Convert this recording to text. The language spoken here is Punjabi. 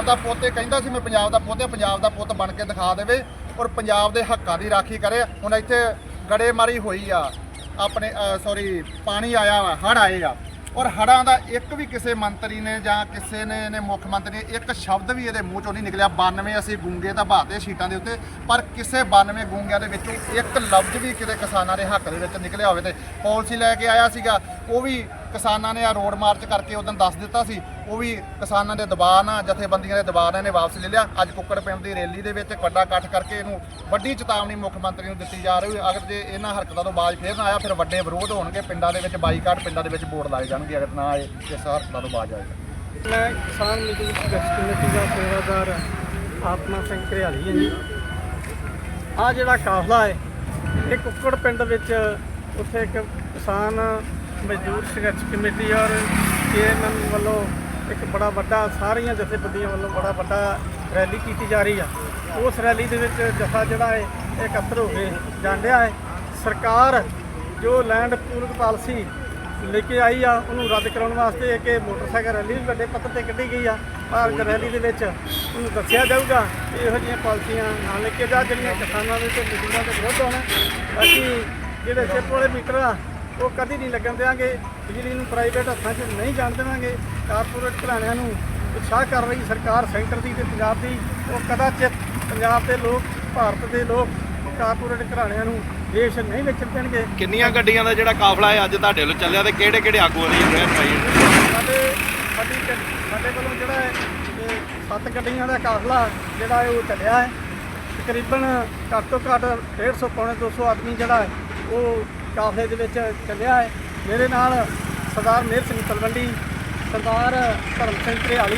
ਪੰਜਾਬ ਦਾ ਪੁੱਤ, ਇਹ ਕਹਿੰਦਾ ਸੀ ਮੈਂ ਪੰਜਾਬ ਦਾ ਪੁੱਤ ਹਾਂ, ਪੰਜਾਬ ਦਾ ਪੁੱਤ ਬਣ ਕੇ ਦਿਖਾ ਦੇਵੇ ਔਰ ਪੰਜਾਬ ਦੇ ਹੱਕਾਂ ਦੀ ਰਾਖੀ ਕਰੇ। ਹੁਣ ਇੱਥੇ ਗੜੇਮਾਰੀ ਹੋਈ ਆ, ਆਪਣੇ ਸੌਰੀ ਪਾਣੀ ਆਇਆ ਵਾ ਹੜ ਆਏ ਆ। ਔਰ ਹੜਾਂ ਦਾ ਇੱਕ ਵੀ ਕਿਸੇ ਮੰਤਰੀ ਨੇ ਜਾਂ ਕਿਸੇ ਨੇ ਨੇ ਮੁੱਖ ਮੰਤਰੀ ਨੇ ਇੱਕ ਸ਼ਬਦ ਵੀ ਇਹਦੇ ਮੂੰਹ ਚੋਂ ਨਹੀਂ ਨਿਕਲਿਆ। 92 ਅਸੀਂ ਗੂੰਗੇ ਤਾਂ ਬਾਤੇ ਸ਼ੀਟਾਂ ਦੇ ਉੱਤੇ, ਪਰ ਕਿਸੇ 92 ਗੂੰਗਿਆਂ ਦੇ ਵਿੱਚੋਂ ਇੱਕ ਲਫ਼ਜ਼ ਵੀ ਕਿਤੇ ਕਿਸਾਨਾਂ ਦੇ ਹੱਕ ਦੇ ਵਿੱਚ ਨਿਕਲਿਆ ਹੋਵੇ ਤੇ ਪਾਲਿਸੀ ਲੈ ਕੇ ਆਇਆ ਸੀਗਾ। ਉਹ ਵੀ ਕਿਸਾਨਾਂ ਨੇ ਆ ਰੋਡ ਮਾਰਚ ਕਰਕੇ ਉਦੋਂ ਦੱਸ ਦਿੱਤਾ ਸੀ, ਉਹ ਵੀ ਕਿਸਾਨਾਂ ਦੇ ਦਬਾਅ ਨਾਲ, ਜਥੇਬੰਦੀਆਂ ਦੇ ਦਬਾਅ ਨਾਲ ਇਹਨੇ ਵਾਪਸ ਲੈ ਲਿਆ। ਅੱਜ ਕੁੱਕੜ ਪਿੰਡ ਦੀ ਰੈਲੀ ਦੇ ਵਿੱਚ ਇੱਕ ਵੱਡਾ ਇਕੱਠ ਕਰਕੇ ਇਹਨੂੰ ਵੱਡੀ ਚੇਤਾਵਨੀ ਮੁੱਖ ਮੰਤਰੀ ਨੂੰ ਦਿੱਤੀ ਜਾ ਰਹੀ ਹੈ। ਅਗਰ ਜੇ ਇਹਨਾਂ ਹਰਕਤਾਂ ਤੋਂ ਬਾਜ਼ ਫੇਰ ਨਾ ਆਇਆ, ਫਿਰ ਵੱਡੇ ਵਿਰੋਧ ਹੋਣਗੇ। ਪਿੰਡਾਂ ਦੇ ਵਿੱਚ ਬਾਈਕਾਟ, ਪਿੰਡਾਂ ਦੇ ਵਿੱਚ ਵੋਟ ਲਾਏ ਜਾਣਗੇ। ਅਗਰ ਨਾ ਆਏ ਇਸ ਹਰਕਤਾਂ ਤੋਂ ਬਾਜ਼ ਆਏਗਾ। ਮੈਂ ਕਿਸਾਨ ਮਜ਼ਦੂਰ ਸੰਘਰਸ਼ ਕਮੇਟੀ ਦਾ ਸੇਵਾਦਾਰ ਆਤਮਾ ਸਿੰਘ ਘਰਿਆਲੀ ਹਾਂ ਜੀ। ਆ ਜਿਹੜਾ ਕਾਫਲਾ ਹੈ, ਇਹ ਕੁੱਕੜ ਪਿੰਡ ਵਿੱਚ ਉੱਥੇ ਇੱਕ ਕਿਸਾਨ ਮਜ਼ਦੂਰ ਸੰਘਰਸ਼ ਕਮੇਟੀ ਔਰ ਚੇਅਰਮੈਨ ਵੱਲੋਂ ਇੱਕ ਬੜਾ ਵੱਡਾ, ਸਾਰੀਆਂ ਜਥੇਬੰਦੀਆਂ ਵੱਲੋਂ ਬੜਾ ਵੱਡਾ ਰੈਲੀ ਕੀਤੀ ਜਾ ਰਹੀ ਆ। ਉਸ ਰੈਲੀ ਦੇ ਵਿੱਚ ਜਥਾ ਜਿਹੜਾ ਹੈ ਇਕੱਤਰ ਹੋ ਕੇ ਜਾਂਦਿਆ ਹੈ। ਸਰਕਾਰ ਜੋ ਲੈਂਡ ਪੂਲਕ ਪਾਲਿਸੀ ਲੈ ਕੇ ਆਈ ਆ, ਉਹਨੂੰ ਰੱਦ ਕਰਾਉਣ ਵਾਸਤੇ ਇੱਕ ਇਹ ਮੋਟਰਸਾਈਕਲ ਰੈਲੀ ਵੀ ਵੱਡੇ ਪੱਧਰ ਤੇ ਕੱਢੀ ਗਈ ਆ। ਭਾਰਤ ਰੈਲੀ ਦੇ ਵਿੱਚ ਉਹਨੂੰ ਦੱਸਿਆ ਜਾਊਗਾ ਕਿ ਇਹੋ ਜਿਹੀਆਂ ਪਾਲਿਸੀਆਂ ਨਾ ਲੈ ਕੇ ਜਾ, ਜਿਹੜੀਆਂ ਕਿਸਾਨਾਂ ਦੇ ਤੇ ਮਜ਼ਦੂਰਾਂ ਦੇ ਵਿਰੁੱਧ ਹੋਣ ਅਸੀਂ ਜਿਹੜੇ ਚਿੱਪ ਵਾਲੇ ਮੀਟਰ ਆ ਉਹ ਕਦੀ ਨਹੀਂ ਲੱਗਣ ਦੇਵਾਂਗੇ ਬਿਜਲੀ ਨੂੰ ਪ੍ਰਾਈਵੇਟ ਹੱਥਾਂ 'ਚ ਨਹੀਂ ਜਾਣ ਦੇਵਾਂਗੇ। ਕਾਰਪੋਰੇਟ ਘਰਾਣਿਆਂ ਨੂੰ ਉਤਸ਼ਾਹ ਕਰ ਰਹੀ ਸਰਕਾਰ ਸੈਂਟਰ ਦੀ ਤੇ ਪੰਜਾਬ ਦੀ। ਉਹ ਕਦਾਚਿਤ ਪੰਜਾਬ ਦੇ ਲੋਕ ਭਾਰਤ ਦੇ ਲੋਕ ਕਾਰਪੋਰੇਟ ਘਰਾਣਿਆਂ ਨੂੰ ਦੇਸ਼ ਨਹੀਂ ਵੇਚਣ ਦੇਣਗੇ। ਕਿੰਨੀਆਂ ਗੱਡੀਆਂ ਦਾ ਜਿਹੜਾ ਕਾਫਲਾ ਹੈ ਅੱਜ ਤੁਹਾਡੇ ਵੱਲੋਂ ਚੱਲਿਆ ਤੇ ਕਿਹੜੇ ਕਿਹੜੇ ਆਗੂਆਂ ਦੀ ਰਹਿ ਪਾਈ ਸਾਡੇ ਸਾਡੀ ਸਾਡੇ ਵੱਲੋਂ ਜਿਹੜਾ ਹੈ ਸੱਤ ਗੱਡੀਆਂ ਦਾ ਕਾਫਲਾ ਜਿਹੜਾ ਹੈ ਉਹ ਚੱਲਿਆ ਹੈ। ਤਕਰੀਬਨ ਘੱਟ ਤੋਂ ਘੱਟ 150 ਪੌਣੇ 200 ਆਦਮੀ ਜਿਹੜਾ ਉਹ ਕਾਫਲੇ ਦੇ ਵਿੱਚ ਚੱਲਿਆ ਹੈ। ਮੇਰੇ ਨਾਲ ਸਰਦਾਰ ਮੇਰ ਸਿੰਘ ਤਲਵੰਡੀ, ਸਰਦਾਰ ਧਰਮ ਸਿੰਘ ਘਰਿਆਲੀ